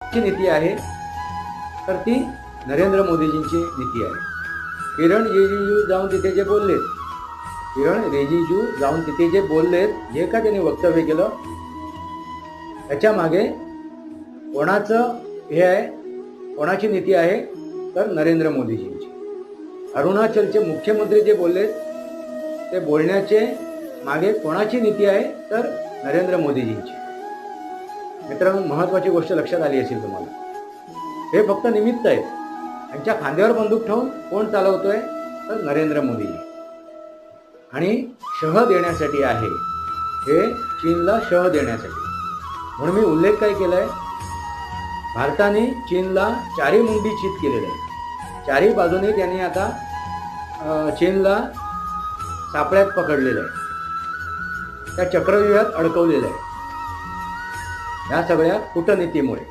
ची नीती आहे तर ती नरेंद्र मोदीजींची नीती आहे. किरण रिजिजू जाऊन तिथे जे बोललेत किरण रिजिजू जाऊन तिथे जे बोललेत जे का त्यांनी वक्तव्य केलं त्याच्यामागे कोणाचं हे आहे कोणाची नीती आहे तर नरेंद्र मोदीजींची. अरुणाचलचे मुख्यमंत्री जे बोललेत ते बोलण्याचे मागे कोणाची नीती आहे तर नरेंद्र मोदीजींची. मित्रांनो महत्वाची गोष्ट लक्षात आली असेल तुम्हाला. हे फक्त निमित्त आहे. त्यांच्या खांद्यावर बंदूक ठेवून कोण चालवतोय? तर नरेंद्र मोदी आणि शह देण्यासाठी आहे. हे चीनला शह देण्यासाठी. म्हणून मी उल्लेख काय केलाय? भारताने चीनला चारी मुंडी चित केलेलं आहे चारी बाजूने त्यांनी आता चीनला सापळ्यात पकडलेलं आहे त्या चक्रव्यूहात अडकवलेलं आहे या सगळ्या कूटनीतीमुळे.